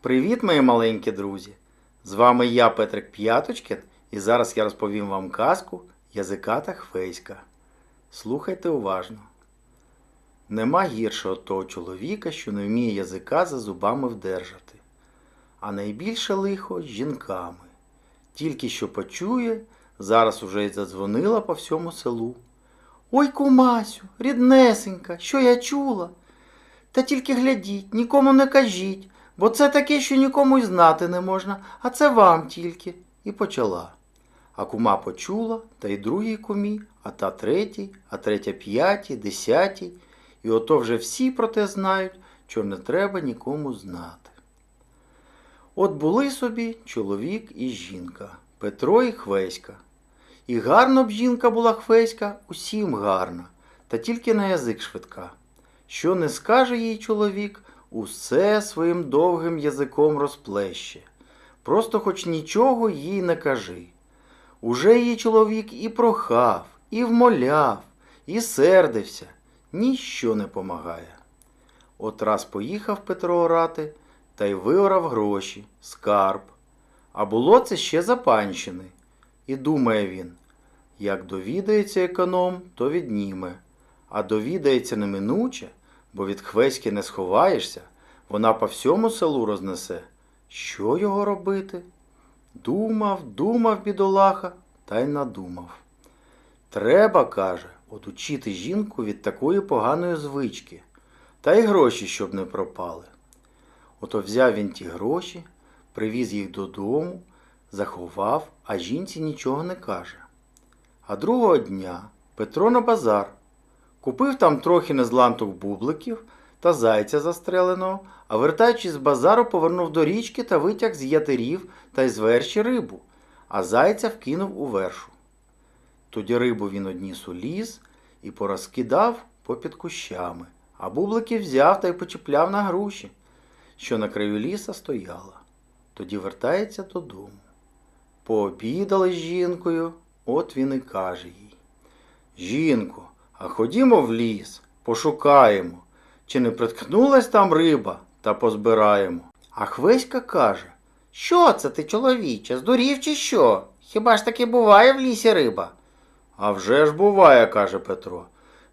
Привіт, мої маленькі друзі! З вами я, Петрик П'яточкін, і зараз я розповім вам казку Язиката Хвейська. Слухайте уважно. Нема гіршого того чоловіка, що не вміє язика за зубами вдержати, а найбільше лихо з жінками. Тільки що почує, зараз уже й задзвонила по всьому селу. Ой, кумасю, ріднесенька, що я чула? Та тільки глядіть, нікому не кажіть, бо це таке, що нікому й знати не можна, а це вам тільки. І почала. А кума почула, та й другій кумі, а та третій, а третя п'ятій, десятій. І ото вже всі про те знають, що не треба нікому знати. От були собі чоловік і жінка, Петро і Хвеська. І гарно б жінка була Хвеська, усім гарна, та тільки на язик швидка. Що не скаже їй чоловік, усе своїм довгим язиком розплеще. Просто хоч нічого їй не кажи. Уже її чоловік і прохав, і вмоляв, і сердився, ніщо не помагає. От раз поїхав Петро орати та й виорав гроші, скарб. А було це ще за панщини. І думає він, як довідається економ, то відніме, а довідається неминуче, бо від хвеськи не сховаєшся, вона по всьому селу рознесе. Що його робити? Думав, думав, бідолаха, та й надумав. Треба, каже, одучити жінку від такої поганої звички, та й гроші, щоб не пропали. Ото взяв він ті гроші, привіз їх додому, заховав, а жінці нічого не каже. А другого дня Петро на базар купив там трохи незланток бубликів та зайця застреленого, а вертаючись з базару, повернув до річки та витяг з ятерів та й з верші рибу, а зайця вкинув у вершу. Тоді рибу він одніс у ліс і порозкидав попід кущами, а бублики взяв та й почіпляв на груші, що на краю ліса стояла. Тоді вертається додому. Пообідали з жінкою, от він і каже їй. Жінко, а ходімо в ліс, пошукаємо, чи не приткнулась там риба та позбираємо. А Хвеська каже, що це ти, чоловіче, здурів чи що? Хіба ж таки буває в лісі риба? А вже ж буває, каже Петро.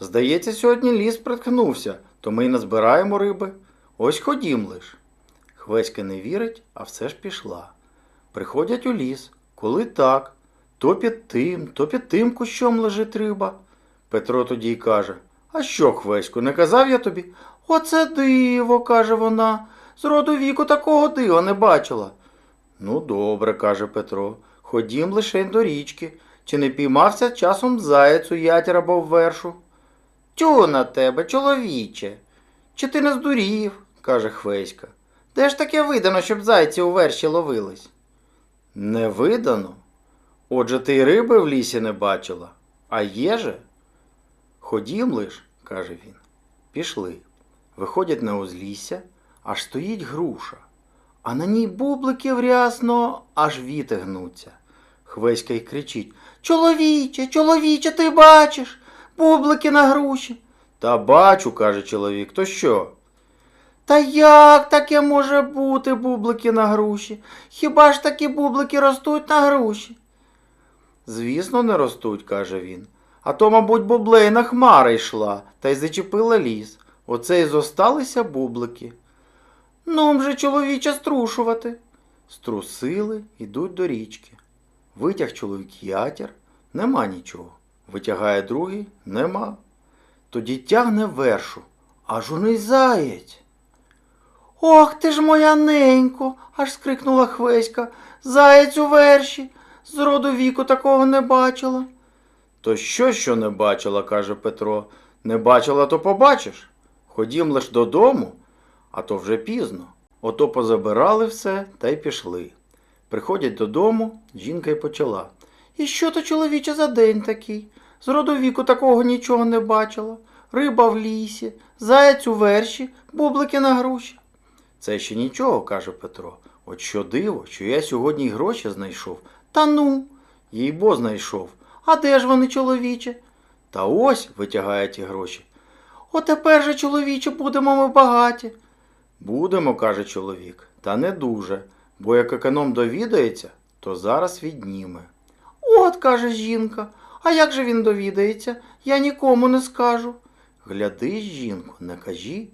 Здається, сьогодні ліс приткнувся, то ми й назбираємо риби. Ось ходім лиш. Хвеська не вірить, а все ж пішла. Приходять у ліс, коли так, то під тим, то під тим кущом лежить риба. Петро тоді й каже А що, Хвесько, не казав я тобі? Оце диво, каже вона. З роду віку такого дива не бачила. Ну, добре, каже Петро, ходім лишень до річки. Чи не піймався часом заяць у ятір або вершу? Тю на тебе, чоловіче. Чи ти не здурів? каже Хвеська. Де ж таке видано, щоб зайці у верші ловились? Не видано. Отже, ти й риби в лісі не бачила, а є же? Ходім лиш, каже він. Пішли. Виходять на узлісся, аж стоїть груша, а на ній бублики врясно, аж віти гнуться. Хвеська й кричить Чоловіче, чоловіче, ти бачиш? Бублики на груші. Та бачу, каже чоловік, то що? Та як таке може бути бублики на груші? Хіба ж такі бублики ростуть на груші? Звісно, не ростуть, каже він. А то, мабуть, бублейна хмара йшла та й зачепила ліс. Оце й зосталися бублики. Ну вже чоловіче струшувати. Струсили, йдуть до річки. Витяг чоловік ятір, нема нічого. Витягає другий, нема. Тоді тягне вершу, аж уний заєць. Ох ти ж моя ненько, аж скрикнула Хвеська. Заєць у верші. З роду віку такого не бачила. То що, що не бачила, каже Петро. Не бачила, то побачиш. Ходім лиш додому, а то вже пізно. Ото позабирали все та й пішли. Приходять додому, жінка й почала. І що то, чоловіче, за день такий? З роду віку такого нічого не бачила. Риба в лісі, заяць у верші, бублики на груші. Це ще нічого, каже Петро. От що диво, що я сьогодні й гроші знайшов. Та ну, їй бо знайшов. А де ж вони, чоловіче? Та ось витягає ті гроші. Отепер же, чоловіче, будемо ми багаті. Будемо, каже чоловік. Та не дуже, бо як економ довідається, то зараз відніме. От, каже жінка, а як же він довідається? Я нікому не скажу. Гляди, жінко, не кажи,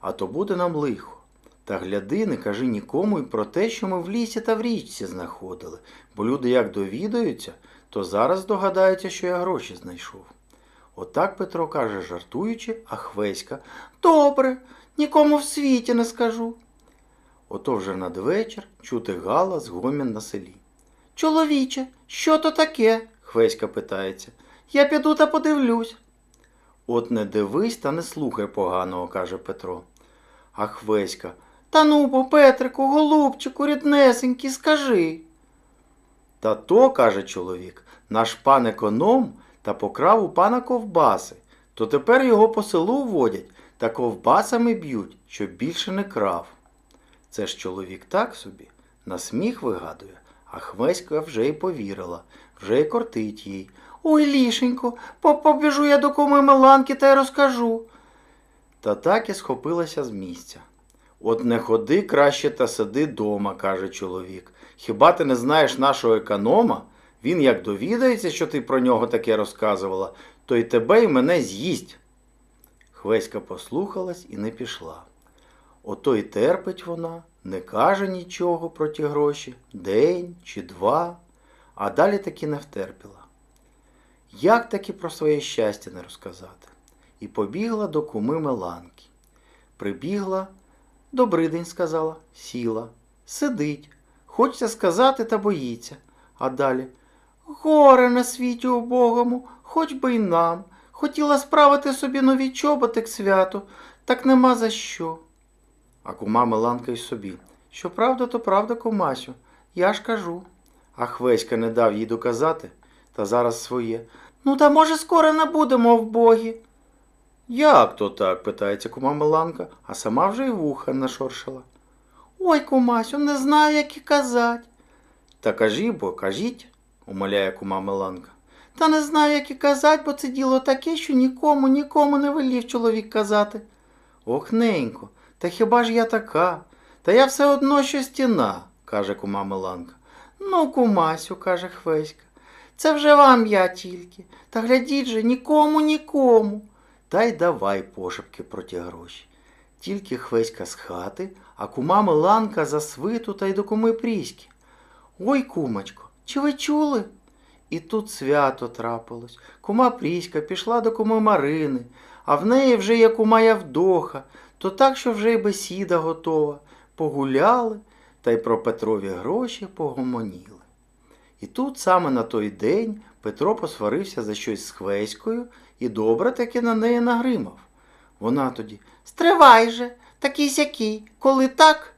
а то буде нам лихо. Та гляди, не кажи нікому і про те, що ми в лісі та в річці знаходили, бо люди як довідаються, то зараз догадаються, що я гроші знайшов. Отак Петро каже, жартуючи, а Хвеська Добре, нікому в світі не скажу. ото вже надвечір чути галас гомін на селі. Чоловіче, що то таке? Хвеська питається. Я піду та подивлюсь. От не дивись та не слухай поганого, каже Петро. А Хвеська, Та ну бо, Петрику, голубчику, ріднесенький, скажи. Та то, каже чоловік, наш пан економ та покрав у пана ковбаси, то тепер його по селу водять та ковбасами б'ють, щоб більше не крав. Це ж чоловік так собі, на сміх вигадує, а Хвеська вже й повірила, вже й кортить їй. Ой, лішенько, побіжу я до куми Меланки та й розкажу. Та так і схопилася з місця. От не ходи краще та сиди дома, каже чоловік. Хіба ти не знаєш нашого економа? Він як довідається, що ти про нього таке розказувала, то й тебе і мене з'їсть. Хвеська послухалась і не пішла. Ото й терпить вона, не каже нічого про ті гроші, день чи два, а далі таки не втерпіла. Як таки про своє щастя не розказати? І побігла до куми Меланки. Прибігла, добрий день сказала, сіла, сидить, хочеться сказати та боїться. А далі Горе на світі убогому, хоч би й нам. Хотіла справити собі нові чоботи к святу, так нема за що. А кума Меланка й собі. Що правда, то правда, кумасю. Я ж кажу. А Хвеська не дав їй доказати, та зараз своє. Ну, та може скоро не будемо в богі. Як то так? питається кума Меланка, а сама вже й вуха нашоршила. Ой, кумасю, не знаю, як і казать. Та кажі бо, кажіть, умоляє кума Меланка. Та не знаю, як і казать, бо це діло таке, що нікому, нікому не велів чоловік казати. Ох, ненько, та хіба ж я така? Та я все одно що стіна, каже кума Меланка. Ну, кумасю, каже Хвеська, це вже вам я тільки. Та глядіть же, нікому, нікому. Та й давай пошепки про ті гроші. Тільки Хвеська з хати, а кума Меланка за свиту та й до куми Пріськи. Ой, кумочко, чи ви чули? І тут свято трапилось. Кума Пріська пішла до куми Марини, а в неї вже є кума Явдоха, то так, що вже й бесіда готова. Погуляли та й про Петрові гроші погомоніли. І тут саме на той день Петро посварився за щось з Хвеською і добре таки на неї нагримав. Вона тоді Стривай же, такий сякий, коли так.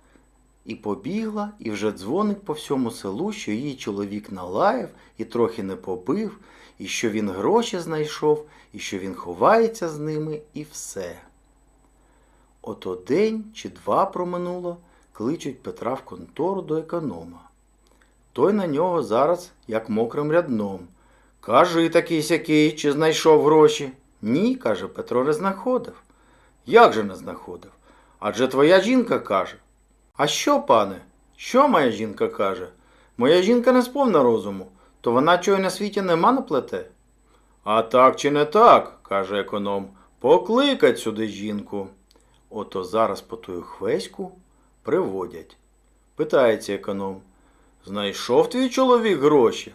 і побігла, і вже дзвонить по всьому селу, що її чоловік налаяв і трохи не побив, і що він гроші знайшов, і що він ховається з ними, і все. Ото день чи два проминуло, кличуть Петра в контору до економа. Той на нього зараз, як мокрим рядном. Кажи такий сякий, чи знайшов гроші? Ні, каже, Петро не знаходив. Як же не знаходив? Адже твоя жінка каже. А що, пане? Що моя жінка каже? Моя жінка не сповна розуму, то вона чого на світі нема на плете. А так чи не так, каже економ, покликать сюди жінку. Ото зараз по тую хвеську приводять. Питається економ. Знайшов твій чоловік гроші?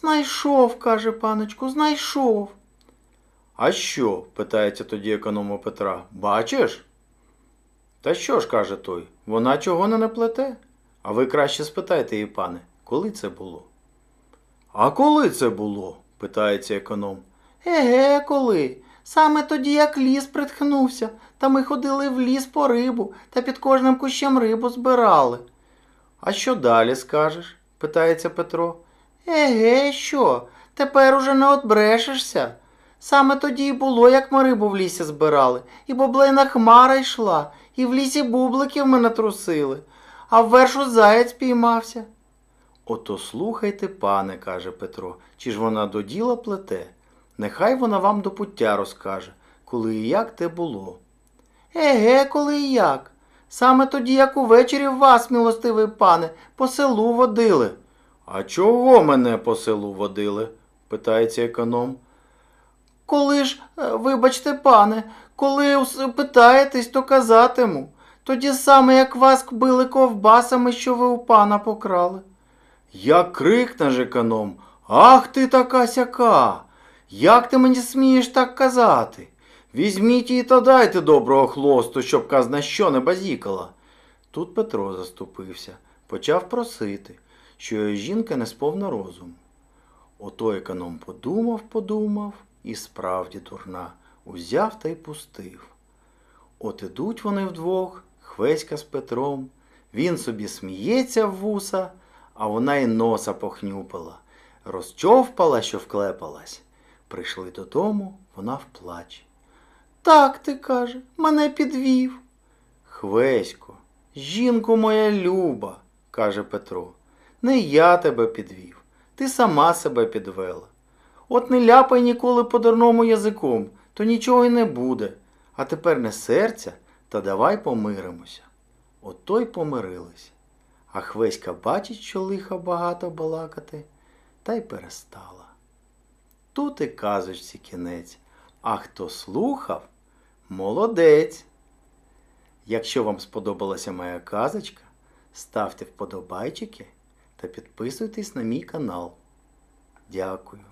Знайшов, каже паночку, знайшов. А що? питається тоді економ у Петра. Бачиш? Та що ж, каже той, вона чого не наплете? А ви краще спитайте її, пане, коли це було? А коли це було? питається економ. Еге, коли? Саме тоді, як ліс притхнувся, та ми ходили в ліс по рибу та під кожним кущем рибу збирали. А що далі скажеш? питається Петро. Еге, що? Тепер уже не отбрешешся. Саме тоді й було, як ми рибу в лісі збирали, і боблина хмара йшла, і в лісі бубликів ми натрусили, а в вершу заяць піймався. Ото слухайте, пане, каже Петро, чи ж вона до діла плете? Нехай вона вам до пуття розкаже, коли і як те було. Еге, коли і як. Саме тоді, як увечері вас, милостивий пане, по селу водили. А чого мене по селу водили? питається економ. Коли ж, е, вибачте, пане, коли питаєтесь, то казатиму. Тоді саме як вас били ковбасами, що ви у пана покрали. Як крикнеш економ, ах ти така сяка! Як ти мені смієш так казати? Візьміть її та дайте доброго хлосту, щоб казна що не базікала. Тут Петро заступився, почав просити, що жінка не сповна розуму. Ото економ подумав, подумав, і справді дурна, узяв та й пустив. От ідуть вони вдвох, Хвеська з Петром. Він собі сміється в вуса, а вона й носа похнюпила. Розчовпала, що вклепалась. Прийшли додому, вона в плач. Так ти каже, мене підвів. Хвесько, жінко моя люба, каже Петро, не я тебе підвів, ти сама себе підвела. От не ляпай ніколи по дурному язиком, то нічого й не буде. А тепер не серця, та давай помиримося. Ото й помирились. А Хвеська бачить, що лиха багато балакати, та й перестала. Тут і казочці кінець, а хто слухав, молодець. Якщо вам сподобалася моя казочка, ставте вподобайчики та підписуйтесь на мій канал. Дякую.